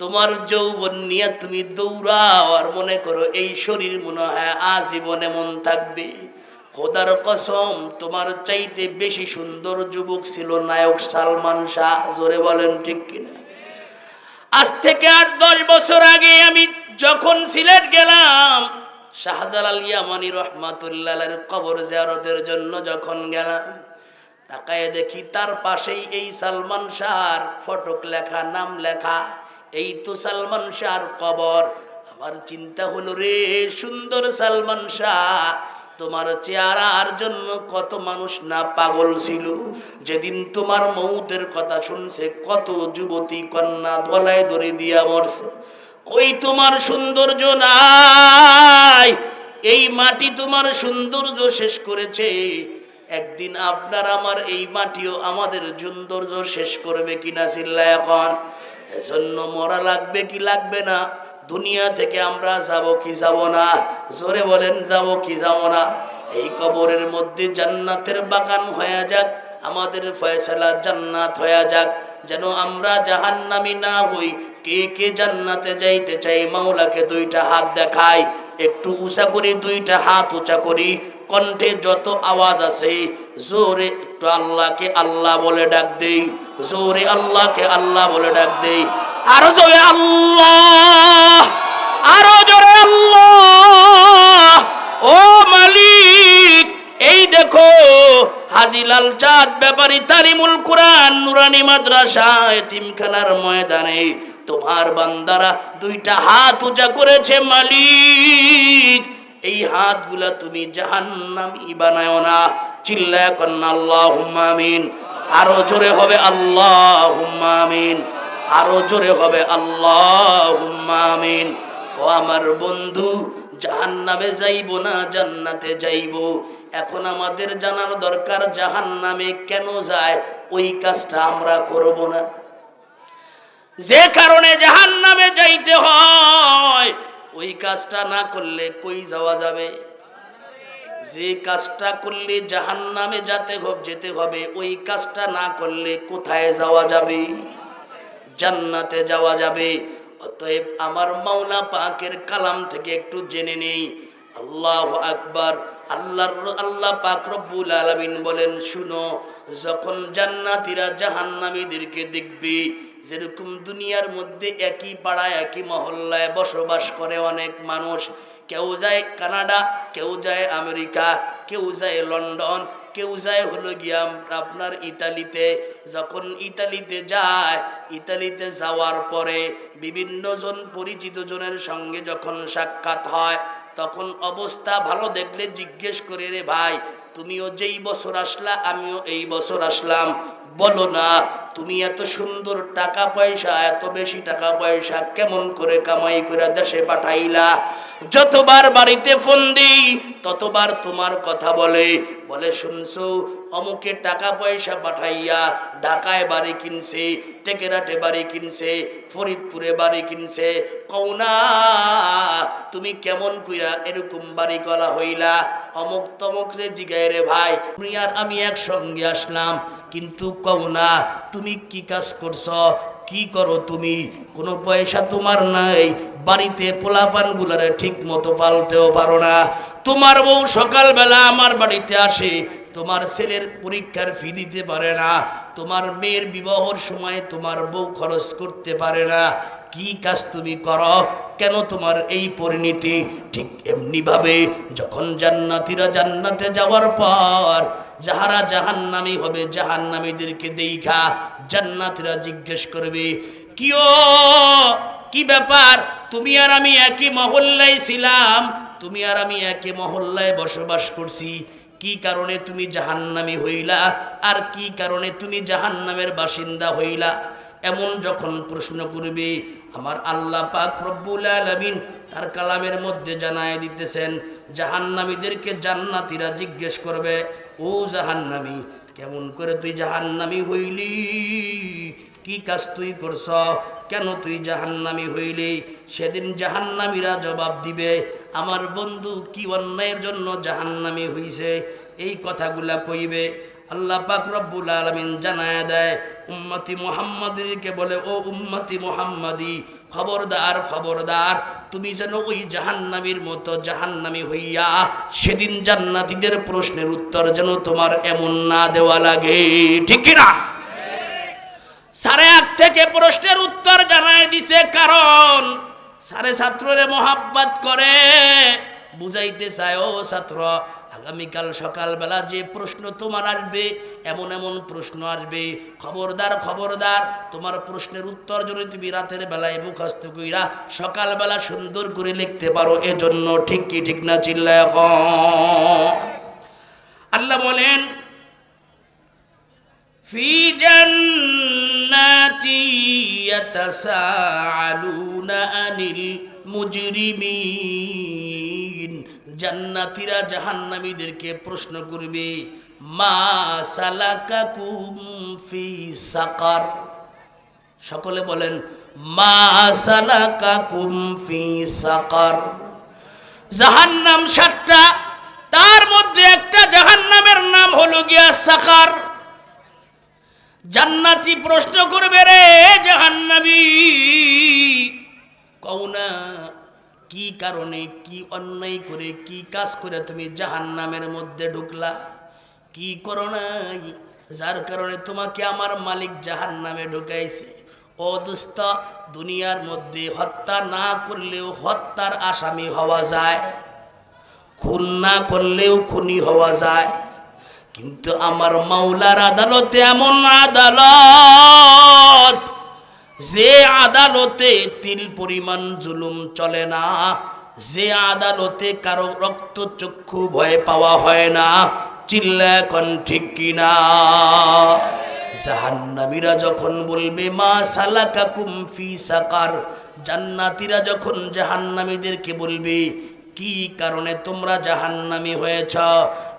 তোমার যৌবন নিয়ে তুমি দৌড়াও আর মনে করো এই শরীর মনে হয় আজীবন এমন থাকবে। খোদার কসম, তোমার চাইতে বেশি সুন্দর যুবক ছিল নায়ক সালমান শাহ, জোরে বলেন ঠিক কিনা? আজ থেকে আট, দশ বছর আগে আমি যখন সিলেট গেলাম, শাহজালাল ইয়ামানি রহমাতুল্লাহের কবর জিয়ারতের জন্য যখন গেলাম, তাকায় দেখি তার পাশেই এই সালমান শাহর ফটক লেখা, নাম লেখা এই তো সালমান শাহর কবর। আমার চিন্তা হলো রে, সুন্দর সালমান শাহ, তোমার চেহারার জন্য কত মানুষ না পাগল ছিল? যেদিন তোমার মৌতের কথা শুনছে, কত যুবতী কন্যা ধলায় ধরে দিয়া মরছে। ওই তোমার সৌন্দর্য নাই। এই মাটি তোমার সৌন্দর্য শেষ করেছে। একদিন আপনার আমার এই মাটিও আমাদের সৌন্দর্য শেষ করবে কিনা চিল্লা এখন। এজন্য মরা লাগবে কি লাগবে না? দুনিয়া থেকে আমরা যাব কি যাব না? জোরে বলেন, যাব কি যাব না? এই কবরের মধ্যে জান্নাতের বাগান হয়ে যাক, আমাদের ফয়সালা জান্নাত হয়ে যাক। যেন আমরা জাহান্নামি না হই, কে কে জান্নাতে যাইতে চাই, মাওলাকে দুইটা হাত দেখাই। একটু উঁচা করি, দুইটা হাত উঁচা করি। কণ্ঠে যত আওয়াজ আছে জোরে একটু আল্লাহকে আল্লাহ বলে ডাক দেই। জোরে আল্লাহকে আল্লাহ বলে ডাক দেই। আরও জোরে আল্লাহ, আরও জোরে আল্লাহ। ও মালিক, এই দেখো হাজিলাল চাঁদ ব্যাপারী তারিমুল কোরআন নুরানি মাদ্রাসা এতিমখানার ময়দানে তোমার বান্দারা দুইটা হাত উঁচা করেছে মালিক। এই হাতগুলা তুমি জাহান্নামি বানায় না। চিল্লায় কন্যা আল্লাহ আরও জোরে হবে আল্লাহ আরও জোরে হবে আল্লাহ ও আমার বন্ধু জাহান নামে যাইব না, জান্নাতে যাইব। এখন আমাদের জানার দরকার জাহান নামে কেন যায়? ওই কাজটা আমরা করব না। যে কারণে জাহান নামে যাইতে হয়। কাজটা না করলে কই যাওয়া যাবে? যে কাজটা করলে জাহান নামে যাতে যেতে হবে, ওই কাজটা না করলে কোথায় যাওয়া যাবে? জান্নাতে যাওয়া যাবে। অতএব আমার মাওলা পাকের কালাম থেকে একটু জেনে নেই। আল্লাহ আকবার। আল্লাহর আল্লাহ পাক রব্বুল আলামিন বলেন, শুনো, যখন জান্নাতীরা জাহান্নামীদেরকে দেখবে যেরকম দুনিয়ার মধ্যে একই পাড়ায় একই মহল্লায় বসবাস করে অনেক মানুষ। কেউ যায় কানাডা, কেউ যায় আমেরিকা, কেউ যায় লন্ডন, কেউ যায় হলো গিয়া আপনার ইতালিতে। যখন ইতালিতে যায়, ইতালিতে যাওয়ার পরে বিভিন্ন জন পরিচিত জনের সঙ্গে যখন সাক্ষাৎ হয়, তখন অবস্থা ভালো দেখলে জিজ্ঞেস করে, রে ভাই তুমিও যেই বছর আসলা, আমিও এই বছর আসলাম। বলো না, তুমি এত সুন্দর টাকা পয়সা, এত বেশি টাকা পয়সা কেমন করে কামাই করে দেশে পাঠাইলা? যতবার বাড়িতে ফোন দিই, ততবার তোমার কথা বলে। বলে, শুনছো, অমুকে টাকা পয়সা পাঠাইয়া ঢাকায় বাড়ি কিনছে, টেকেরাটে বাড়ি কিনছে, ফরিদপুরে বাড়ি কিনছে। কৌনা তুমি কেমন কইরা এরকম বাড়ি করা হইলা? অমুক তমুক রে জিগায় রে ভাই। তুমি আর আমি একসঙ্গে আসলাম। কিন্তু কও না, তুমি কি কাজ করছ? কি করো তুমি? কোনো পয়সা তোমার নাই। বাড়িতে পোলাপান গুলারে ঠিক মতো পালতেও পারো না। তোমার বউ সকালবেলা আমার বাড়িতে আসে। তোমার ছেলের পরীক্ষার ফি দিতে পারে না। তোমার মেয়ের বিবাহর সময় তোমার বউ খরচ করতে পারে না। কি কাজ তুমি করো? কেন তোমার এই পরিণতি? ঠিক এমনিভাবে যখন জান্নাতিরা জান্নাতে যাওয়ার পর যাহারা জাহান্নামী হবে, জাহান্নামীদেরকে দেখা জান্নাতিরা জিজ্ঞেস করবে কিও কি ব্যাপার? তুমি আর আমি একই মহল্লায় ছিলাম। তুমি আর আমি একই মহল্লায় বসবাস করছি। কি কারণে তুমি জাহান্নামী হইলা? আর কি কারণে তুমি জাহান্নামের বাসিন্দা হইলা? এমন যখন প্রশ্ন করবে, আমার আল্লাহ পাক রব্বুল আলামিন তার কালামের মধ্যে জানায় দিতেছেন, জাহান্নামীদেরকে জান্নাতীরা জিজ্ঞেস করবে, ও জাহান্নামী, কেমন করে তুই জাহান্নামী হইলি? কি কাজ তুই করছ? কেন তুই জাহান্নামি হইলি? সেদিন জাহান্নামীরা জবাব দিবে, আমার বন্ধু কি অন্যায়ের জন্য জাহান্নামী হইছে? এই কথাগুলা কইবে। আল্লাহ পাক রব্বুল আলামিন জানায় দেয়, উম্মতি মুহাম্মাদীকে বলে, ও উম্মতি মুহাম্মাদি, খবরদার খবরদার, তুমি যেন ওই জাহান্নামীর মতো জাহান্নামী হইয়া সেদিন জান্নাতীদের প্রশ্নের উত্তর যেন তোমার এমন না দেওয়া লাগে। ঠিক কিনা? সাড়ে আট থেকে প্রশ্নের সারে ছাত্ররে মহাব্বাত করে। বুঝাইতে চায় ও ছাত্র, আগামীকাল সকালবেলা যে প্রশ্ন তোমার আসবে, এমন এমন প্রশ্ন আসবে। খবরদার খবরদার, তোমার প্রশ্নের উত্তর যদি তুমি রাতের বেলায় মুখস্থ কইরা সকালবেলা সুন্দর করে লিখতে পারো, এজন্য ঠিক কি, ঠিক না চিল্লা আল্লাহ বলেন মুজরিমিন জান্নাতিরা জাহান্নামীদেরকে প্রশ্ন করবে, মা সালাকাকুম ফি সাকার? সকলে বলেন, মা সালাকাকুম ফি সাকার। জাহান্নাম সাতটা, তার মধ্যে একটা জাহান্নামের নাম হলো গিয়া সাকার। জান্নাতি প্রশ্ন করবে রে জাহান্নাবী কওনা কি কারণে, কি অন্যায় করে, কি কাজ করে তুমি জাহান্নামের মধ্যে ঢুকলা? কি করো নাই? যার কারণে তোমাকে আমার মালিক জাহান্নামে ঢুকাইছে। ও দুনিয়ার মধ্যে হত্যা না করলেও হত্যার আসামি হওয়া যায়। খুন না করলেও খুনি হওয়া যায়। কিন্তু আমার মাওলার আদালতে এমন আদালত যে আদালতে তিল পরিমাণ জুলুম চলে না, যে আদালতে কারও রক্ত চক্ষু ভয় পাওয়া হয় না, চিল্লা এখন ঠিক কিনা? জাহান্নামীরা যখন বলবে, মা সালাকা কুমফি সাকার জান্নাতীরা যখন জাহান্নামীদেরকে বলবে, কি কারণে তোমরা জাহান্নামী হয়েছ?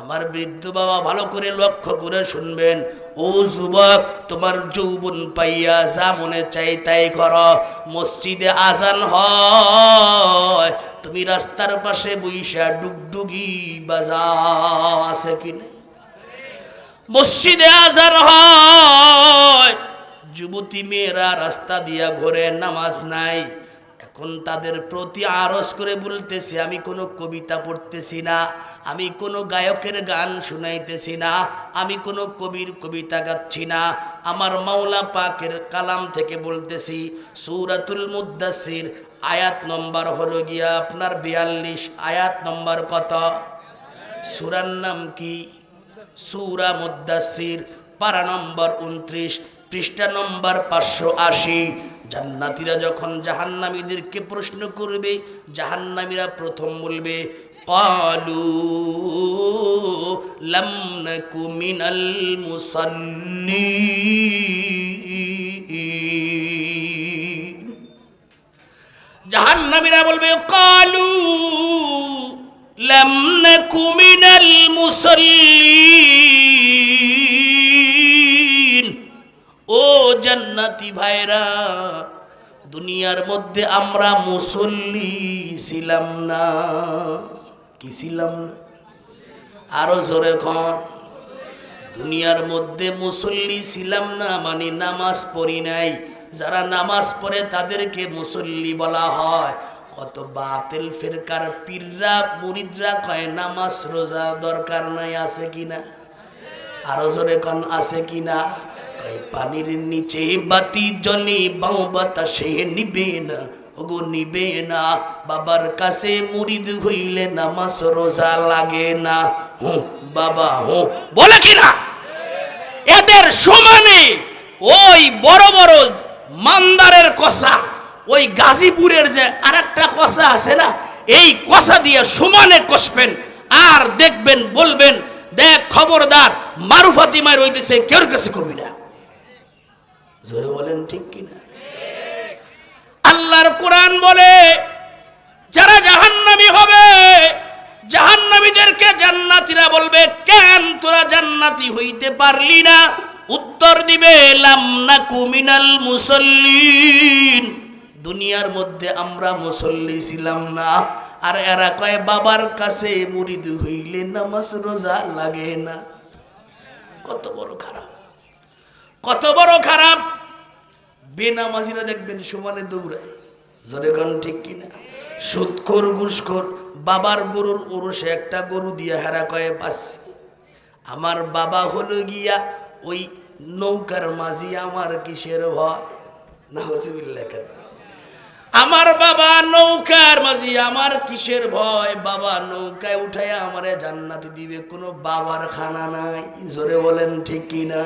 আমার বৃদ্ধ বাবা ভালো করে লক্ষ্য করে শুনবেন। ও যুবক, তোমার যৌবন পাইয়া যা মনে চাই তাই কর। মসজিদে আজান হয়, তুমি রাস্তার পাশে বইসা ডুগডুগি বাজা আছে কিনে। মসজিদে আজান হয়, যুবতী মেয়েরা রাস্তা দিয়া ঘোরে নামাজ নাই। এখন তাদের প্রতি আরজ করে বলতেছি, আমি কোনো কবিতা পড়তেছি না, আমি কোনো গায়কের গান শুনাইতেছি না, আমি কোনো কবির কবিতা গাচ্ছি না। আমার মাওলা পাকের কালাম থেকে বলতেছি, সূরাতুল মুদ্দাসির আয়াত নম্বর হলো গিয়া আপনার বিয়াল্লিশ, আয়াত নম্বর কত? সুরার নাম কি? সুরা মুদাসির পারা নম্বর উনত্রিশ পৃষ্ঠা নম্বর পাঁচশো আশি। জান্নাতিরা যখন জাহান্নামীদেরকে প্রশ্ন করবে, জাহান্নামীরা প্রথম বলবে, কালু লাম নাকু মিনাল জাহান্নামীরা বলবে, কালু লাম নাকু মিনাল মুসাল্লিন। ও জান্নাতি ভাইরা, দুনিয়ার মধ্যে আমরা মুসল্লি ছিলাম না। কি ছিলাম না? আরও জোরে খন দুনিয়ার মধ্যে মুসল্লি ছিলাম না মানে নামাজ পড়ি নাই। যারা নামাজ পড়ে তাদেরকে মুসল্লি বলা হয়। কত বাতিল ফেরকার পীররা, মুরিদরা কয়, নামাজ রোজা দরকার নাই, আছে কিনা? আরও জোরে কন, আছে কিনা? পানির নিচে বাতি জলে বাউ বাতাসে নিবে না। ওগো, নিবে না। বাবার কাছে মুরিদ হইলে নামাজ রোজা লাগে না। হু, বাবা, হু, বলে কিনা এদের সমানে ওই বড় বড় মান্দারের কষা ওই গাজীপুরের যে আরেকটা কষা আছে না, এই কষা দিয়ে সমানে কষবেন, আর দেখবেন, বলবেন, দেখ খবরদার মারুফাতি মার হইতেছে, কেউ কাছে করবি না। জোরে বলেন, ঠিক কিনা? আল্লাহর কোরআন বলে, যারা জাহান্নামী হবে, জাহান্নামীদেরকে জান্নাতীরা বলবে, কেন তোরা জান্নাতি হইতে পারলি না? উত্তর দিবে, লাম নাকু মিনাল মুসল্লিন। দুনিয়ার মধ্যে আমরা মুসল্লি ছিলাম না। আর এরা কয়, বাবার কাছে মুরিদ হইলে নামাজ রোজা লাগে না। কত বড় খারাপ। কত বড় খারাপ। বেনামাজিরা দেখবেন সমানে দৌড়ায়। জোরে গান ঠিক কিনা? সুৎখোর, ঘুষখোর, বাবার গরুর ওরসে একটা গরু দিয়ে হেরা কয়ে পাচ্ছে। আমার বাবা হলো গিয়া ওই নৌকার মাঝি, আমার কিসের ভয়? না হসিবিল্লা আমার বাবা নৌকার মাঝি, আমার কিসের ভয়? বাবা নৌকায় উঠায় আমারে জান্নাতি দিবে, কোনো বাবার খানা নাই। জোরে বলেন ঠিক কিনা?